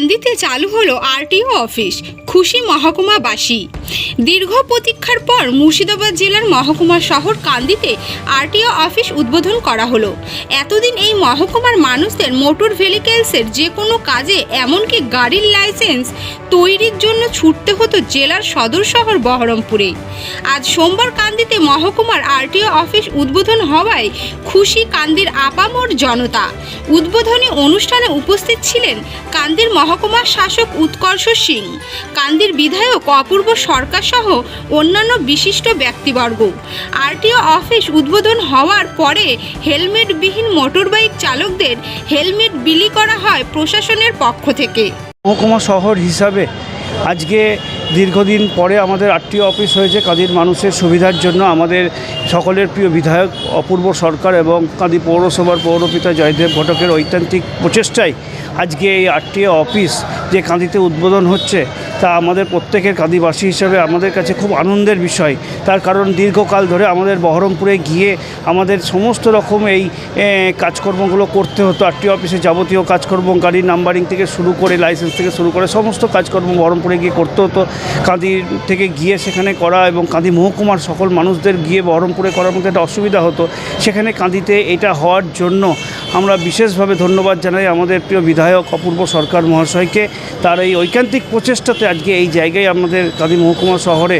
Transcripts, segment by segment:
কান্দিতে চালু হলো RTO office, খুশি মহকুমাবাসী। দীর্ঘ প্রতীক্ষার পর মুর্শিদাবাদ জেলার মহকুমা শহর কান্দিতে আরটিও অফিস উদ্বোধন করা হলো। এতদিন এই মহকুমার মানুষদের মোটর ভেহিকেলসের যে কোনো কাজে, এমনকি গাড়ির লাইসেন্স তৈরির জন্য ছুটতে হতো জেলার সদর শহর বহরমপুরে। আজ সোমবার কান্দিতে মহকুমার আরটিও অফিস উদ্বোধন হওয়ায় খুশি কান্দির আপামোর জনতা। উদ্বোধনী অনুষ্ঠানে উপস্থিত ছিলেন কান্দির মহকুমার শাসক উৎকর্ষ সিং, কান্দির বিধায়ক অপূর্ব সরকার সহ অন্যান্য বিশিষ্ট ব্যক্তিবর্গ। আরটিও অফিস উদ্বোধন হওয়ার পরে হেলমেটবিহীন মোটরবাইক চালকদের হেলমেট বিলি করা হয় প্রশাসনের পক্ষ থেকে। মহকুমা শহর হিসাবে আজকে দীর্ঘদিন পরে আমাদের আরটিও অফিস হয়েছে, কাঁদির মানুষের সুবিধার জন্য আমাদের সকলের প্রিয় বিধায়ক অপূর্ব সরকার এবং কাঁদি পৌরসভার পৌরপিতা জয়দেব ঘটকের ঐতান্তিক প্রচেষ্টায় আজকে এই আরটিও অফিস যে কাঁদিতে উদ্বোধন হচ্ছে, তা আমাদের প্রত্যেকের কাঁদিবাসী হিসেবে আমাদের কাছে খুব আনন্দের বিষয়। তার কারণ দীর্ঘকাল ধরে আমাদের বহরমপুরে গিয়ে আমাদের সমস্ত রকম এই কাজকর্মগুলো করতে হতো। আরটিও অফিসে যাবতীয় কাজকর্ম, গাড়ির নাম্বারিং থেকে শুরু করে, লাইসেন্স থেকে শুরু করে, সমস্ত কাজকর্ম বহরমপুরে গিয়ে করতে হতো। কাঁদি থেকে গিয়ে সেখানে করা এবং কাঁদি মহকুমার সকল মানুষদের গিয়ে বহরমপুরে করার মধ্যে একটা অসুবিধা হতো। সেখানে কাঁদিতে এটা হওয়ার জন্য আমরা বিশেষভাবে ধন্যবাদ জানাই আমাদের প্রিয় বিধায়ক অপূর্ব সরকার মহাশয়কে তার এই ঐকান্তিক প্রচেষ্টাতে আজকে এই জায়গায় আমাদের কাঁদি মহকুমা শহরে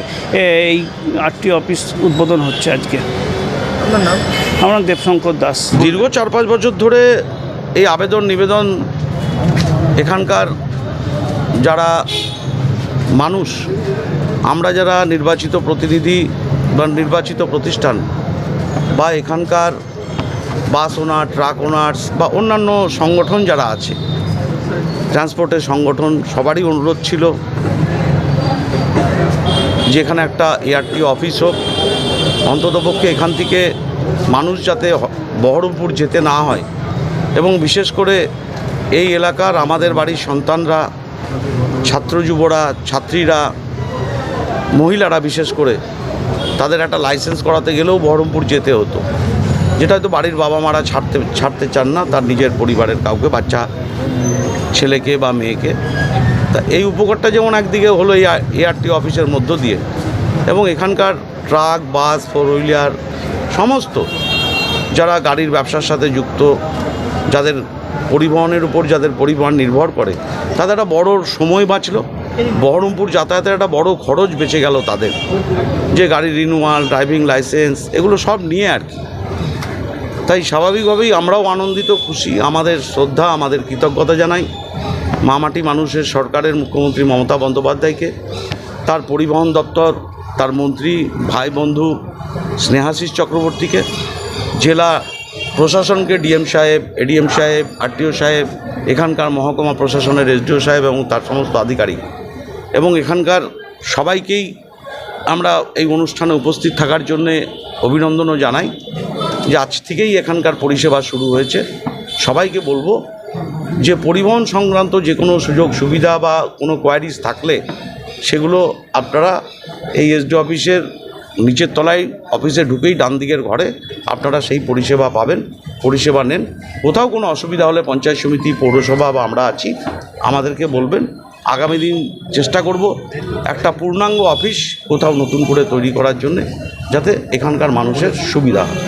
এই আটটি অফিস উদ্বোধন হচ্ছে আজকে। আপনার নাম? আমার নাম দেবশঙ্কর দাস। দীর্ঘ চার পাঁচ বছর ধরে এই আবেদন নিবেদন এখানকার যারা মানুষ আমরা যারা নির্বাচিত প্রতিনিধি বা নির্বাচিত প্রতিষ্ঠান বা এখানকার বাস ওনার, ট্রাক ওনার্স বা অন্যান্য সংগঠন যারা আছে, ট্রান্সপোর্টের সংগঠন, সবারই অনুরোধ ছিল যেখানে একটা এআরটি অফিস হোক অন্ততপক্ষে এখান থেকে মানুষ যাতে বহরমপুর যেতে না হয় এবং বিশেষ করে এই এলাকার আমাদের বাড়ির সন্তানরা, ছাত্র যুবরা, ছাত্রীরা, মহিলারা বিশেষ করে, তাদের একটা লাইসেন্স করাতে গেলেও বহরমপুর যেতে হতো। যেটা হয়তো বাড়ির বাবা মারা ছাড়তে ছাড়তে চান না, তার নিজের পরিবারের কাউকে, বাচ্চা, ছেলেকে বা মেয়েকে। তা এই উপকারটা যেমন একদিকে হলো এই এআরটি অফিসের মধ্য দিয়ে, এবং এখানকার ট্রাক, বাস, ফোর হুইলার, সমস্ত যারা গাড়ির ব্যবসার সাথে যুক্ত, যাদের পরিবহনের উপর, যাদের পরিবহন নির্ভর করে, তাদের একটা বড় সময় বাঁচলো। বহরমপুর যাতায়াতের একটা বড় খরচ বেঁচে গেল তাদের। যে গাড়ির রিনুয়াল ড্রাইভিং লাইসেন্স এগুলো সব নিয়ে আর কি। তাই স্বাভাবিকভাবেই আমরাও আনন্দিত, খুশি। আমাদের শ্রদ্ধা, আমাদের কৃতজ্ঞতা জানাই মামাটি মানুষের সরকারের মুখ্যমন্ত্রী মমতা বন্দ্যোপাধ্যায়কে, তার পরিবহন দপ্তর, তার মন্ত্রী, ভাই বন্ধু স্নেহাশিস চক্রবর্তীকে, জেলা প্রশাসনকে ডিএম সাহেব, এডিএম সাহেব, আরটিও সাহেব, এখানকার মহকুমা প্রশাসনের এসডিও সাহেব এবং তার সমস্ত আধিকারিক। এবং এখানকার সবাইকেই আমরা এই অনুষ্ঠানে উপস্থিত থাকার জন্যে অভিনন্দনও জানাই। যে আজ থেকেই এখানকার পরিষেবা শুরু হয়েছে। সবাইকে বলব যে পরিবহন সংক্রান্ত যে কোনো সুযোগ, সুবিধা বা কোনো কোয়ারিজ থাকলে সেগুলো আপনারা এই এসডি অফিসের নিচের তলায়, অফিসে ঢুকেই ডান দিকের ঘরে আপনারা সেই পরিষেবা পাবেন, পরিষেবা নেন। কোথাও কোনো অসুবিধা হলে পঞ্চায়েত সমিতি, পৌরসভা বা আমরা আছি, আমাদেরকে বলবেন। আগামী দিন চেষ্টা করব একটা পূর্ণাঙ্গ অফিস কোথাও নতুন করে তৈরি করার জন্যে, যাতে এখানকার মানুষের সুবিধা হয়।